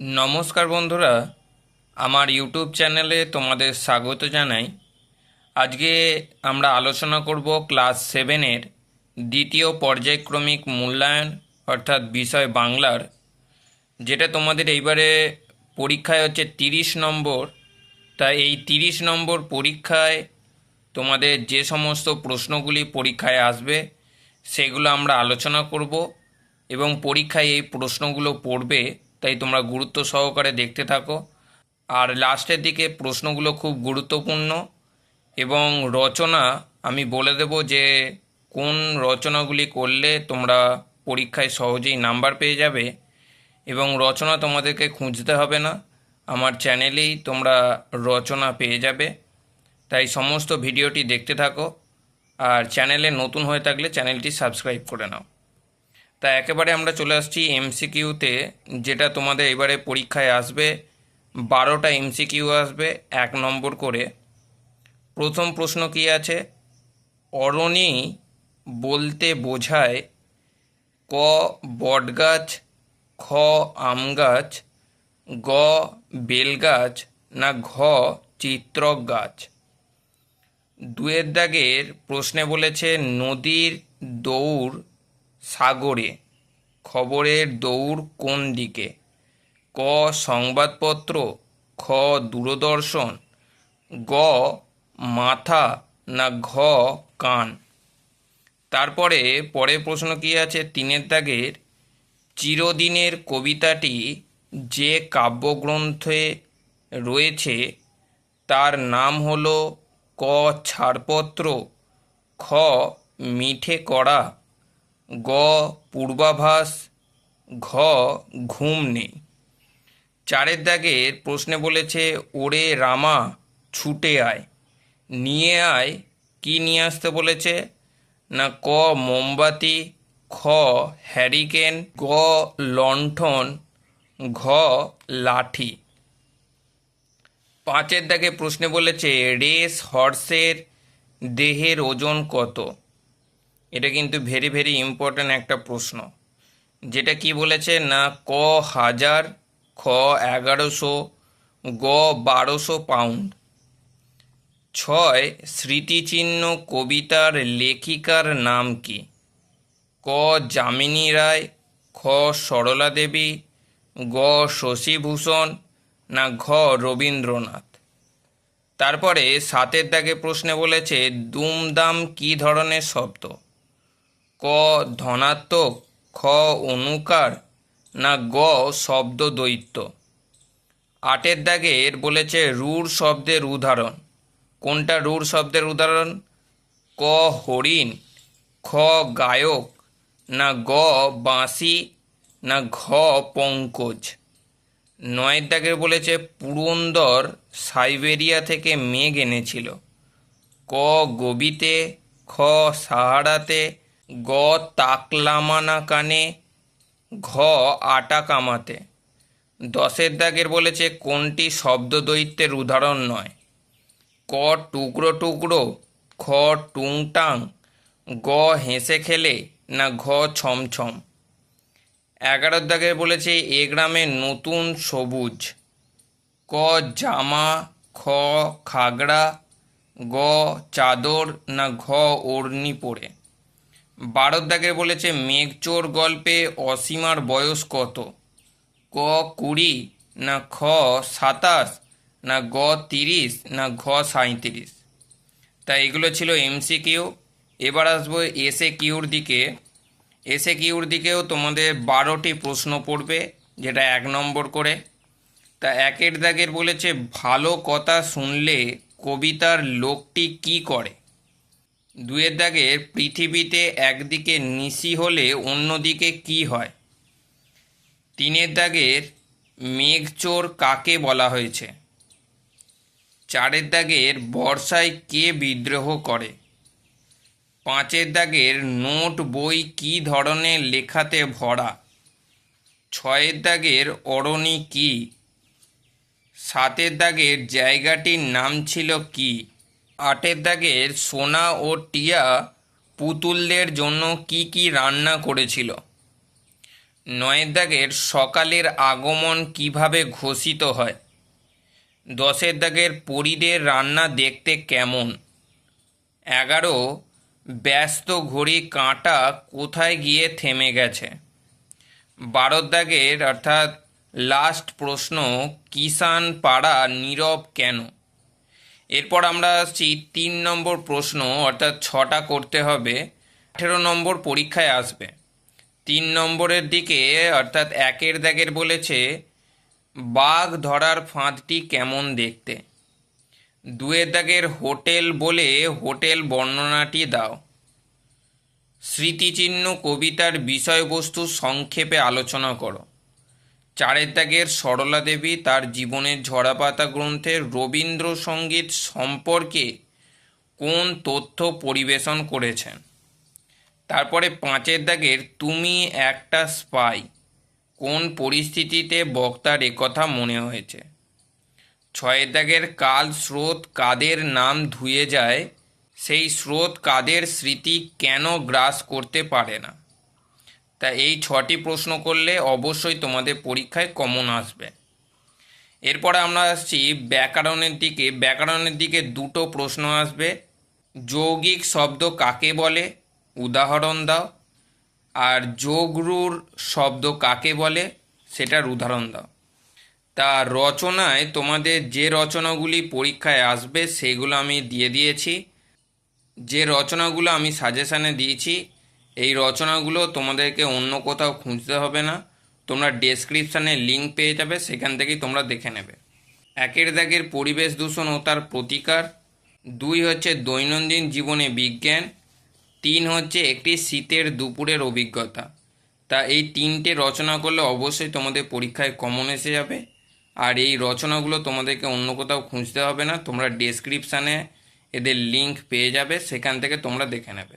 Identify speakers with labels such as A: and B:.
A: নমস্কার বন্ধুরা, আমার ইউটিউব চ্যানেলে তোমাদের স্বাগত জানাই। আজকে আমরা আলোচনা করব ক্লাস সেভেনের দ্বিতীয় পর্যায়ক্রমিক মূল্যায়ন, অর্থাৎ বিষয় বাংলার, যেটা তোমাদের এইবারে পরীক্ষায় হচ্ছে তিরিশ নম্বর। তা এই তিরিশ নম্বর পরীক্ষায় তোমাদের যে সমস্ত প্রশ্নগুলি পরীক্ষায় আসবে, সেগুলো আমরা আলোচনা করব এবং পরীক্ষায় এই প্রশ্নগুলো পড়বে। তাই তোমরা গুরুত্ব সহকারে দেখতে থাকো। আর লাস্টের দিকে প্রশ্নগুলো খুব গুরুত্বপূর্ণ এবং রচনা, আমি বলে দেব যে কোন রচনাগুলি করলে তোমরা পরীক্ষায় সহজেই নাম্বার পেয়ে যাবে এবং রচনা তোমাদেরকে খুঁজতে হবে না। আমার চ্যানেলেই তোমরা রচনা পেয়ে যাবে। তাই সমস্ত ভিডিওটি দেখতে থাকো। আর চ্যানেলে নতুন হয়ে থাকলে চ্যানেলটি সাবস্ক্রাইব করে নাও। তা একেবারে আমরা চলে আসছি এমসিকিউতে যেটা তোমাদের এবারে পরীক্ষায় আসবে। বারোটা এমসিকিউ আসবে, এক নম্বর করে। প্রথম প্রশ্ন কি আছে? অরণি বলতে বোঝায়, ক বটগাছ, খ আম গাছ গ বেলগাছ, না ঘ চিত্রক গাছ দুয়ের দাগের প্রশ্নে বলেছে, নদীর দৌড় সাগরে। খবরের দৌড় কোন দিকে? ক, সংবাদপত্র? খ, দূরদর্শন? গ, মাথা না ঘ, কান? তারপরে পরের প্রশ্ন কি আছে? তিনের দাগের। চিরদিনের কবিতাটি যে কাব্যগ্রন্থে রয়েছে, তার নাম হলো ক, ছাড়পত্র, খ, মিঠে করা। গ পূর্বাভাস, ঘ ঘুম নেই চারের দাগের প্রশ্নে বলেছে, ওরে রামা, ছুটে আয়। নিয়ে আয়, কি নিয়ে আসতে বলেছে? না, ক মোমবাতি, খ হ্যারিকেন, গ লণ্ঠন, ঘ লাঠি। পাঁচের দাগে প্রশ্নে বলেছে, রেস হর্সের দেহের ওজন কত? এটা কিন্তু ভেরি ভেরি ইম্পর্ট্যান্ট একটা প্রশ্ন। যেটা কি বলেছে? না, ক হাজার, খ এগারোশো, গ বারোশো পাউন্ড ছয়, স্মৃতিচিহ্ন কবিতার লেখিকার নাম কি? ক, যামিনী রায়, খ, সরলা দেবী, গ, শশীভূষণ, না, ঘ, রবীন্দ্রনাথ। তারপরে সাতের দাগে প্রশ্নে বলেছে, দুমদাম কি ধরনের শব্দ? ক ধনাত্মক, খ অনুকার, না গ শব্দ দৈত্য আটের দাগের বলেছে রূঢ় শব্দের উদাহরণ। কোনটা রূঢ় শব্দের উদাহরণ? ক হরিণ, খ গায়ক, না গ বাঁশি, না ঘ পঙ্কজ। নয়ের দাগের বলেছে পুরন্দর সাইবেরিয়া থেকে মেঘ এনেছিল। ক গবিতে খ সাহারাতে গ তাকলামানা কানে, ঘ আটা কামাতে। দশের দাগের বলেছে, কোনটি শব্দ দৈত্যের উদাহরণ নয়। ক টুকরো টুকরো, খ টুংটাং, গ হেসে খেলে, না ঘ ছমছম। এগারোর দাগে বলেছে, এ গ্রামে নতুন সবুজ। ক জামা, খ খাগড়া, গ চাদর, না ঘ ওড়নি পরে। বারোর দাগে বলেছে, মেঘচোর গল্পে অসীমার বয়স কত? ক কুড়ি, না খ সাতাশ, না গ তিরিশ, না ঘ সাঁইত্রিশ। তা এগুলো ছিল এমসিকিউ। এবার আসব এসে কিউর দিকে। এসে কিউর দিকেও তোমাদের বারোটি প্রশ্ন পড়বে, যেটা এক নম্বর করে। তা একের দাগের বলেছে, ভালো কথা শুনলে কবিতার লোকটি কি করে? দুয়ের দাগের পৃথিবীতে একদিকে নিশি হলে অন্যদিকে কি হয়? তিনের দাগের মেঘচোর কাকে বলা হয়েছে? চারের দাগের বর্ষায় কে বিদ্রোহ করে? পাঁচের দাগের নোট বই কী ধরনের লেখাতে ভরা? ছয়ের দাগের অরণি কি? সাতের দাগের জায়গাটির নাম ছিল কি? আটের দাগের সোনা ও টিয়া পুতুলদের জন্য কি কি রান্না করেছিল? নয়ের দাগের সকালের আগমন কীভাবে ঘোষিত হয়? দশের দাগের পরিদের রান্না দেখতে কেমন? এগারো, ব্যস্ত ঘড়ি কাঁটা কোথায় গিয়ে থেমে গেছে? বারোর দাগের, অর্থাৎ লাস্ট প্রশ্ন কিষান পাড়া নীরব কেন? এরপর আমরা আসছি তিন নম্বর প্রশ্ন, অর্থাৎ ছটা করতে হবে, আঠেরো নম্বর পরীক্ষায় আসবে। তিন নম্বরের দিকে, অর্থাৎ একের দাগের বলেছে, বাঘ ধরার ফাঁদটি কেমন দেখতে? দুয়ের দাগের হোটেল বলে হোটেল বর্ণনাটি দাও। স্মৃতিচিহ্ন কবিতার বিষয়বস্তু সংক্ষেপে আলোচনা করো। চারের দাগের সরলা দেবী তার জীবনের ঝরাপাতা গ্রন্থের রবীন্দ্রসঙ্গীত সম্পর্কে কোন তথ্য পরিবেশন করেছেন? তারপরে পাঁচের দাগের তুমি একটা স্পাই, কোন পরিস্থিতিতে বক্তার একথা মনে হয়েছে? ছয়ের দাগের কাল স্রোত কাদের নাম ধুয়ে যায়, সেই স্রোত কাদের স্মৃতি কেন গ্রাস করতে পারে না? তা এই ছটি প্রশ্ন করলে অবশ্যই তোমাদের পরীক্ষায় কমন আসবে। এরপরে আমরা আসছি ব্যাকরণের দিকে। ব্যাকরণের দিকে দুটো প্রশ্ন আসবে। যৌগিক শব্দ কাকে বলে? উদাহরণ দাও। আর যোগরুর শব্দ কাকে বলে? সেটার উদাহরণ দাও। তা রচনায় তোমাদের যে রচনাগুলি পরীক্ষায় আসবে, সেগুলো আমি দিয়ে দিয়েছি। যে রচনাগুলো আমি সাজেশানে দিয়েছি এই রচনাগুলো তোমাদেরকে অন্য কোথাও খুঁজতে হবে না। তোমরা ডেসক্রিপশানে লিঙ্ক পেয়ে যাবে, সেখান থেকেই তোমরা দেখে নেবে। একের দাগের পরিবেশ দূষণ ও তার প্রতিকার। দুই হচ্ছে দৈনন্দিন জীবনে বিজ্ঞান। তিন হচ্ছে একটি শীতের দুপুরের অভিজ্ঞতা। তা এই তিনটে রচনা করলে অবশ্যই তোমাদের পরীক্ষায় কমন এসে যাবে। আর এই রচনাগুলো তোমাদেরকে অন্য কোথাও খুঁজতে হবে না। তোমরা ডেসক্রিপশানে এদের লিঙ্ক পেয়ে যাবে, সেখান থেকে তোমরা দেখে নেবে।